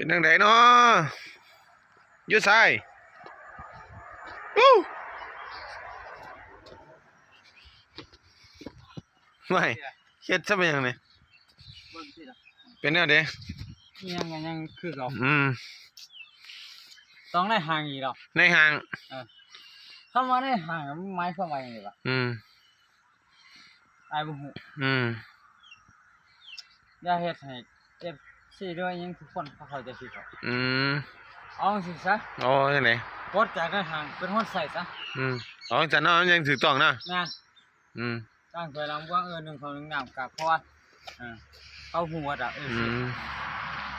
เป็นทางไหนเนาะอยูซ้ายวู้ไม่เฮ็ดซะเป็นหยังไงเบิ่งสิล่ะเป็นแนวเด้ยังยังยังคือเราอืมต้องได้ห่างอีกหรอกในห้างคำว่าได้ห่างมันหมายความว่าอย่างไรวะอืมอายบ่ฮู้อืมอย่าเฮ็ดให้เจ็บ สิด้วยยังทุกคนเขาเข้าใจผิดครับอืมเอาสิซะโอ้จังไดกดจากได้ห่างเป็นคนใส่ซะอืมอ๋อจันเนาะมันยังถูกต้องนะแม่นอืมตั้งถอยหลังบ่วงเออหนึ่งของหนึ่งน้ำกับเพราะว่าเออเอาหัวอะเอออืสิม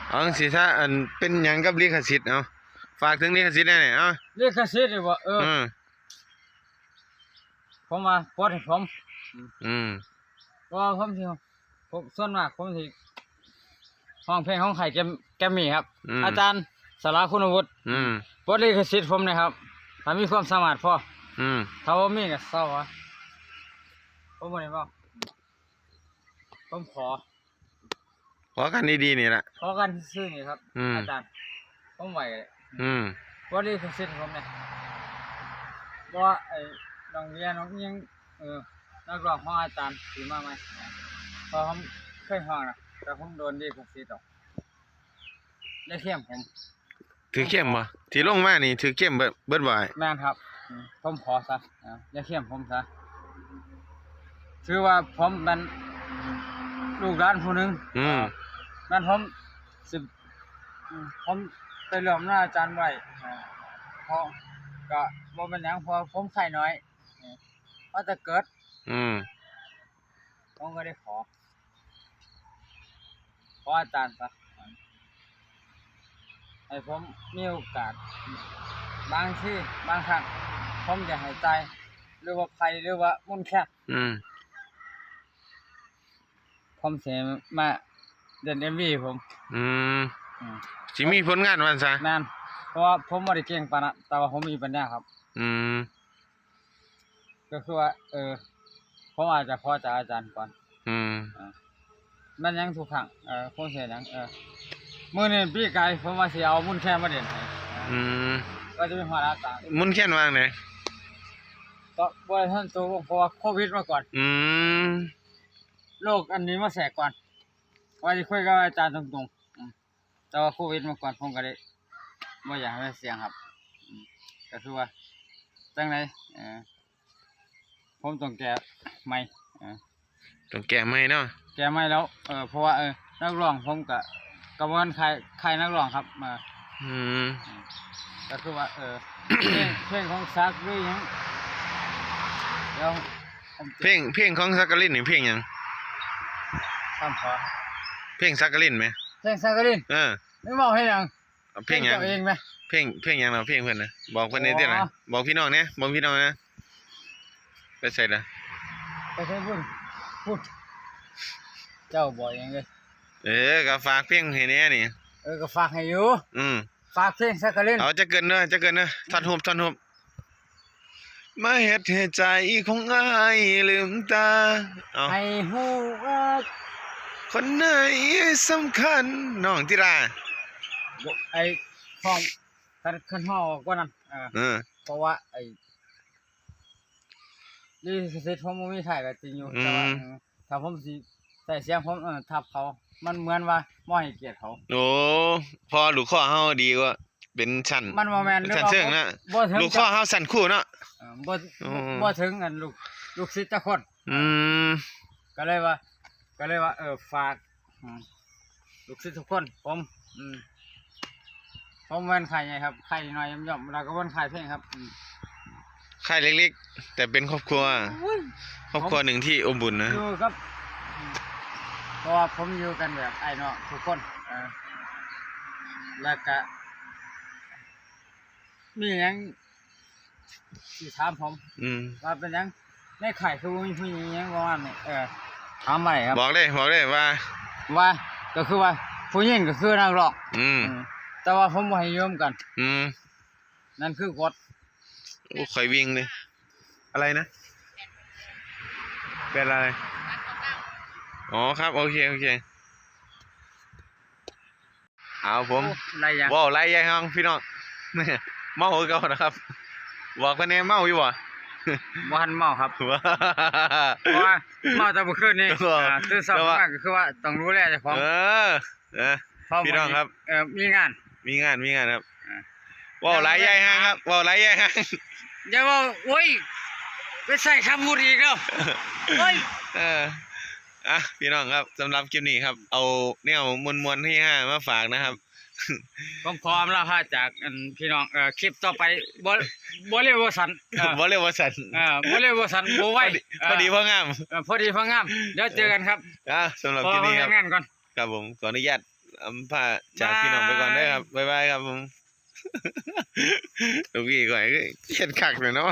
เอาจังสิถ้าอันเป็นหยังกับลิขสิทธิ์เนาะฝากถึงลิขสิทธิ์แน่ๆเนาะเรียกกระซิบเลยว่าเอออืมผมมาโพสต์ให้ผมอืมเพราะว่าผมสิผมส่วนมากผมสิ ห้องเพลงของไข่แกมแกมมี่ครับ อืม อาจารย์สาราคุณวุฒิอืมบทลิขสิทธิ์ผมนะครับถ้ามีความสามารถพออืม ถ้าว่ามีก็เศร้าวะผมบ่ได้บอกผมขอ ขอกันดีๆนี่แหละขอกันซื่อๆนี่ครับ อืม อาจารย์ผมไหวเลยอืมบทลิขสิทธิ์ผมเนี่ยเพราะว่าไอ้น้องเรียนน้องอิหยังเออนักร้องของอาจารย์ถือมาไหมเพราะผมเคยห้องนะ แต่ผมโดนลิขสิทธิ์หรอกได้เข้มผมถือเข้มบ่ที่ลงมานี่ถือเข้มเบิดเบิดบ่อยแม่นครับอืมผมขอซะอ่าอย่าเข้มผมซะถือว่าผมเป็นลูกหลานผู้หนึ่งอืมแม่นผมสิบอืมผมไปเริ่มหน้าอาจารย์ไว้อ่าเพราะก็บ่เป็นหยังเพอผมไข่น้อยอ่าพอจะเกิด อืมผมก็ได้ขอ ขออาจารย์ซะให้ผมมีโอกาส บางที่บางครั้งผมจะหายใจ หรือว่าภัยหรือว่ามุ่นแค่อืมผมเสียมาเดินเอ็มวีผม อืมอืมสิมีผลงานวันซะแม่นเพราะว่าผมบ่ได้เก่งปานนั้นแต่ว่าผมมีปัญญาครับ อืมก็คือว่า เออผมอาจจะขอจากอาจารย์ก่อน อืม มันยังทุกครั้งเออผมเสียหยังเออมื้อนี้ปีกายผมว่าสิเอามุ่นแค่มาเด่นให้อืมก็จะเป็นหัวหน้าตามุนแค่นวางไหนก็บ่ได้ทันตัวเพราะว่าโควิดมาก่อนอืมโรคอันนี้มาแสกก่อนว่าจะคุยกับอาจารย์ตรงๆอืมแต่ว่าโควิดมาก่อนผมก็ได้ไม่อยากให้เสียงครับอืมก็คือว่าจังไรเออผมต้องแก้ไม่เออ ต้องแก้ไหมเนาะแก้ไม่แล้วเออเพราะว่าเออนักร้องผมกับกระบวนใครใครนักร้องครับมาอืม ก็คือว่าเออ เพลงเพลงของซักหรือหยังเดี๋ยวผมจะเพลงเพลงของซักกะลินนี่เพลงหยังทำขอเพลงซักกะลินไหมเพลงซักกะลินเออไม่บอกให้หยังเอาเพลงหยัง ตัวเองไหม เพลงเพลงหยังเราะเพลงเพิ่นน่ะบอกเพิ่นได้เด้อล่ะอ๋อ บอกพี่น้องเนี่ยบอกพี่น้องนะไปใส่ละไปใช้พูด พูด เจ้าบอกเองเลยเออก็ฝากเพลงให้แน่นี่ เออก็ฝากให้อยู่ อืมฝากเพลงสักกะเล่นเอาจะเกินเนอะจะเกินเนอะท่อนหุบท่อนหุบมาเฮ็ดให้ใจของอ้ายลืมตาเอาให้ฮู้ว่าคนไหนสำคัญน้องติราบ่ไอ้ห้องคันคันห้องออกกว่านั้นเออเออเพราะว่าไอ้ นี่สิทธิ์ผมบ่มีถ่ายก็จริงอยู่แต่ว่าเออถ้าผมสิใส่เสียงผมเออทับเขา มันเหมือนว่าบ่ให้เกียรติเขาโอ้พอลูกข้อเฮาดีกว่าเป็นชั้นมันบ่แม่นหรือชั้นว่าเชิงนะบ่ถึงลูกข้อเฮาสั้นคู่เนาะเออบ่อืมบ่ถึงอันลูกลูกศิษย์จักคนอืมก็เลยว่า ก็เลยว่า เออฝากอืมลูกศิษย์ทุกคน ผมอืมผมเป็นใครไงครับใครน้อยย่อมย่อมเราก็เป็นใครเพลงครับอืม ค่ายเล็กๆ แต่เป็นครอบครัว ครอบครัวหนึ่งที่อบอุ่นนะ อยู่ครับอืมเพราะว่าผมอยู่กันแบบไอ้เนาะทุกคนเออแล้วก็มีหยังที่ถามผมอืม ว่าเป็นหยังในไข่คือบ่มีผู้หญิงหยังประมาณนี้เออถามอะไรครับ บอกเลยบอกเลยว่า ว่าก็คือว่าผู้หญิงก็คือนักร้องอืมอืม แต่ว่าผมบ่ให้ยืมกัน อืม นั่นคือกฎ โอ้คอยวิ่งเลย อะไรนะเป็นอะไร อ๋อครับ โอเค โอเค เอาผมโอ้ไรอย่างว้าวไรยายฮังพี่น้องเมาคือเก่านะครับบอกกันแน่เมาอยู่บ่บ่ทันเมาครับว้าเพราะว่าเมาแต่เมื่อคืนนี้เอออ่าตื่นเช้าแต่ว่ามาก็คือว่าต้องดูแลเจ้าของเออเออเพราะพี่น้องครับ เออมีงาน มีงานมีงานครับ อ่าว้าวไรยายฮังครับว้าวไรยายฮังอย่าว่าโอ้ยไปใส่คำพูดอีกแล้วโอ้ยเอออะพี่น้องครับสำหรับคลิปนี้ครับ เอาแนวมวลๆที่ห้ามาฝากนะครับผมพร้อมแล้วฮะจากอันพี่น้องเอ่อคลิปต่อไปบ่บ่เรียกว่าสันเออบ่เรียกว่าสันเออบ่เรียกว่าสันบ่ไหวพอดีพอดีพ่องามเออพอดีพองามเดี๋ยวเจอกันครับอะสำหรับพอคลิปนี้คทำรับงานก่อนครับผมขออนุญาตอำพาจากพี่น้องไปก่อนได้อครับบ๊ายบายครับผม ลูกพี่ก่อนเฮ็ดขักเลยเนาะ